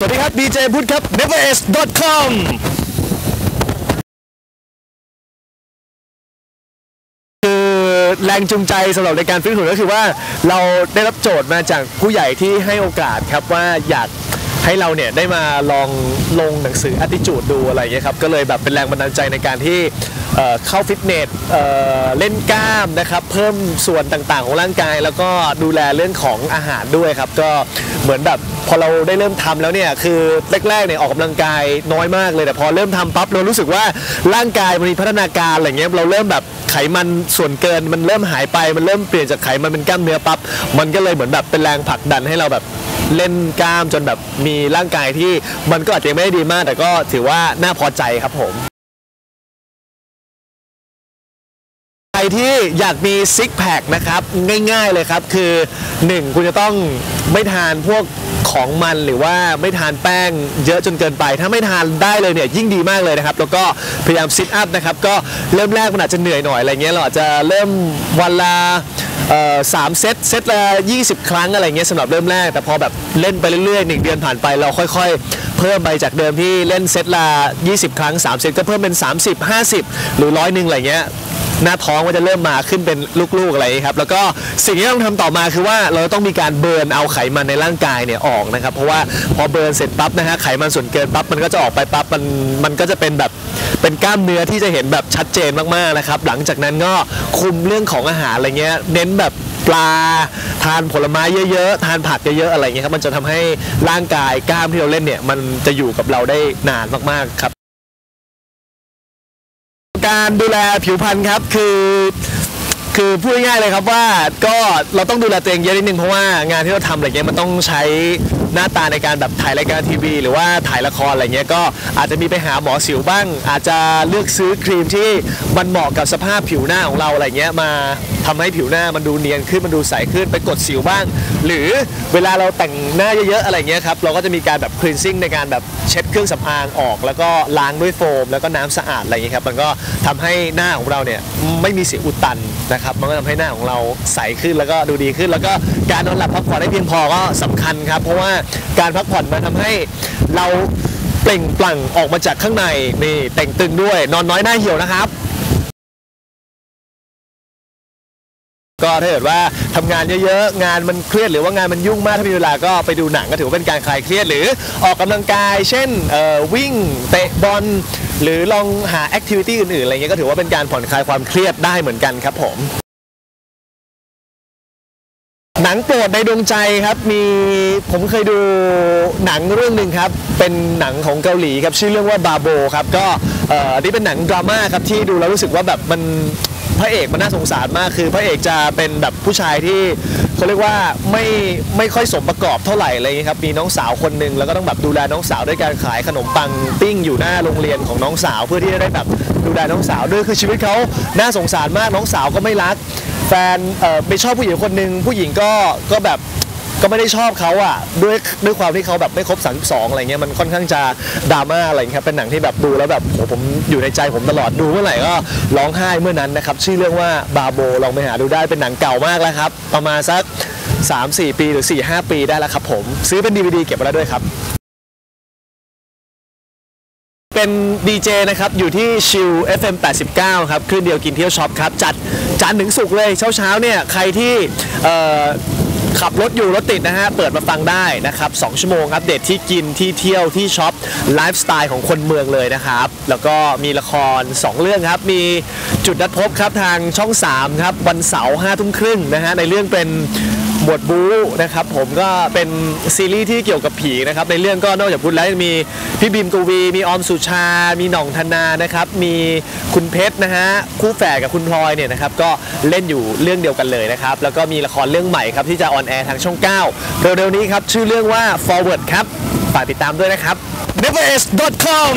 สวัสดีครับ DJ พุทธครับ neveres.com คือแรงจูงใจสำหรับในการฟิตหุ่นก็คือว่าเราได้รับโจทย์มาจากผู้ใหญ่ที่ให้โอกาสครับว่าอยาก ให้เราเนี่ยได้มาลองลงหนังสือ attitude ดูอะไรอย่างเงี้ยครับก็เลยแบบเป็นแรงบันดาลใจในการที่เเข้าฟิตเนสเเล่นกล้ามนะครับเพิ่มส่วนต่างๆของร่างกาย แล้วก็ดูแลเรื่องของอาหารด้วยครับก็เหมือนแบบพอเราได้เริ่มทำแล้วเนี่ยคือแรกๆเนี่ยออกกำลังกายน้อยมากเลยแต่พอเริ่มทำปั๊บเรารู้สึกว่าร่างกายมันมีพัฒนาการอะไรเงี้ยเราเริ่มแบบไขมันส่วนเกินมันเริ่มหายไปมันเริ่มเปลี่ยนจากไขมันเป็นกล้ามเนื้อปั๊บมันก็เลยเหมือนแบบเป็นแรงผลักดันให้เราแบบ เล่นกล้ามจนแบบมีร่างกายที่มันก็อาจจะไม่ได้ดีมาก แต่ก็ถือว่าน่าพอใจครับผมใครที่อยากมีซิกแพคนะครับง่ายๆเลยครับ คือ 1 คุณจะต้องไม่ทานพวกของมันหรือว่าไม่ทานแป้งเยอะจนเกินไป ถ้าไม่ทานได้เลยเนี่ยยิ่งดีมากเลยนะครับ แล้วก็พยายามซิทอัพนะครับ ก็เริ่มแรกมันอาจจะเหนื่อยหน่อยอะไรเงี้ยเราอาจจะเริ่มวันละ สามเซตเซตละ20ครั้งอะไรเงี้ยสำหรับเริ่มแรก แต่พอแบบเล่นไปเรื่อยๆหนึ่งเดือนผ่านไปเราค่อยๆ เพิ่มไปจากเดิมที่เล่นเซตละ20ครั้ง3เซตก็เพิ่มเป็น30 50หรือร้อยหนึ่งอะไรเงี้ย หน้าท้องก็จะเริ่มมาขึ้นเป็นลูกๆอะไรครับแล้วก็สิ่งที่ต้องทำต่อมาคือว่าเราต้องมีการเบิร์นเอาไขมันในร่างกายเนี่ยออกนะครับ เพราะว่าพอเบิร์นเสร็จปั๊บนะฮะไขมันส่วนเกินปั๊บมันก็จะออกไปปั๊บมันมันก็จะเป็นแบบเป็นกล้ามเนื้อที่จะเห็นแบบชัดเจนมากๆนะครับหลังจากนั้นก็คุมเรื่องของอาหารอะไรเงี้ยเน้นแบบปลาทานผลไม้เยอะๆ ทานผักเยอะๆ อะไรเงี้ยครับ มันจะทำให้ร่างกายกล้ามที่เราเล่นเนี่ย มันจะอยู่กับเราได้นานมากๆครับ การดูแลผิวพรรณครับคือคือพูดง่ายๆเลยครับว่าก็เราต้องดูแลตัวเองเยอะนิดนึงเพราะว่างานที่เราทำอะไรเงี้ยมันต้องใช้ น้าตาในการแบบถ่ายรายการทีวี หรือว่าถ่ายละครอะไรเงี้ยก็อาจจะมีไปหาหมอสิวบ้าง อาจจะเลือกซื้อครีมที่มันเหมาะกับสภาพผิวหน้าของเราอะไรเงี้ยมาทำให้ผิวหน้ามันดูเนียนขึ้นมันดูใสขึ้นไปกดสิวบ้าง หรือเวลาเราแต่งหน้าเยอะๆอะไรเงี้ยครับเราก็จะมีการแบบคลีนซิ่งในการแบบเช็ดเครื่องสำอางออก แล้วก็ล้างด้วยโฟม แล้วก็น้ำสะอาดอะไรเงี้ยครับมันก็ทำให้หน้าของเราเนี่ยไม่มีสิวอุดตันนะครับมันก็ทำให้หน้าของเราใสขึ้นแล้วก็ดูดีขึ้น แล้วก็การนอนหลับพักผ่อนให้เพียงพอก็สำคัญครับ เพราะว่าการพักผ่อนมันทำให้เราเปล่งปลั่งออกมาจากข้างในนี่แต่งตึงด้วย นอนน้อยหน้าเหี่ยวนะครับ ก็ถ้าเกิดว่าทำงานเยอะๆ งานมันเครียดหรือว่างานมันยุ่งมากถ้ามีเวลาก็ไปดูหนังก็ถือว่าเป็นการคลายเครียดหรือออกกำลังกาย เช่นวิ่งเตะบอลหรือลองหาแอคทิวิตี้อื่นๆอะไรเงี้ยก็ถือว่าเป็นการผ่อนคลายความเครียดได้เหมือนกันครับผม หนังโปรดในดวงใจครับมีผมเคยดูหนังเรื่องหนึ่งครับ เป็นหนังของเกาหลีครับชื่อเรื่องว่าบาโบครับก็เอ่ออันนี้เป็นหนังดราม่าครับที่ดูแล้วรู้สึกว่าแบบมัน พระเอกมันน่าสงสารมากคือพระเอกจะเป็นแบบผู้ชายที่เขาเรียกว่าไม่ไม่ค่อยสมประกอบเท่าไหร่อะไรอย่างเงี้ยครับมีน้องสาวคนหนึ่งแล้วก็ต้องแบบดูแลน้องสาวด้วยการขายขนมปังปิ้งอยู่หน้าโรงเรียนของน้องสาวเพื่อที่จะได้แบบดูแลน้องสาวด้วยคือชีวิตเขาน่าสงสารมากน้องสาวก็ไม่รัก แฟนเอ่อไปชอบผู้หญิงคนหนึ่งผู้หญิงก็ก็แบบ ก็ไม่ได้ชอบเขาอะด้วยด้วยความที่เขาแบบไม่ครบ32อะไรเงี้ยมันค่อนข้างจะดราม่าอะไรครับเป็นหนังที่แบบดูแล้วแบบโหผมอยู่ในใจผมตลอดดูเมื่อไหร่ก็ร้องไห้เมื่อนั้นนะครับชื่อเรื่องว่าบาโบลองไปหาดูได้เป็นหนังเก่ามากแล้วครับประมาณสัก 3-4 ปีหรือ 4-5 ปีได้แล้วครับผมซื้อเป็น DVD เก็บไว้แล้วด้วยครับเป็นดีเจนะครับ อยู่ที่ชิล FM 89 ครับคลื่นเดียวกินเที่ยวช็อปครับ จัดจันถึงสุกเลยเช้าเช้าเนี่ย ใครที่ ขับรถอยู่รถติดนะฮะ เปิดมาฟังได้นะครับ2ชั่วโมงอัปเดตที่กินที่เที่ยวที่ช็อปไลฟ์สไตล์ของคนเมืองเลยนะครับ แล้วก็มีละคร 2 เรื่องครับ มีจุดนัดพบครับทางช่อง 3 ครับ วันเสาร์ห้าทุ่มครึ่งนะฮะในเรื่องเป็น หมวดบู๊นะครับผมก็เป็นซีรีส์ที่เกี่ยวกับผีนะครับในเรื่องก็นอกจากพุทธแล้วยังมีพี่บีมกวีมีออมสุชา มีหน่องธนานะครับมีคุณเพชรนะฮะคู่แฝดกับคุณพลอยเนี่ยนะครับก็เล่นอยู่เรื่องเดียวกันเลยนะครับแล้วก็มีละครเรื่องใหม่ครับที่จะออนแอร์ทางช่อง 9 เร็วๆนี้ครับชื่อเรื่องว่า forward ครับฝากติดตามด้วยนะครับ neveres.com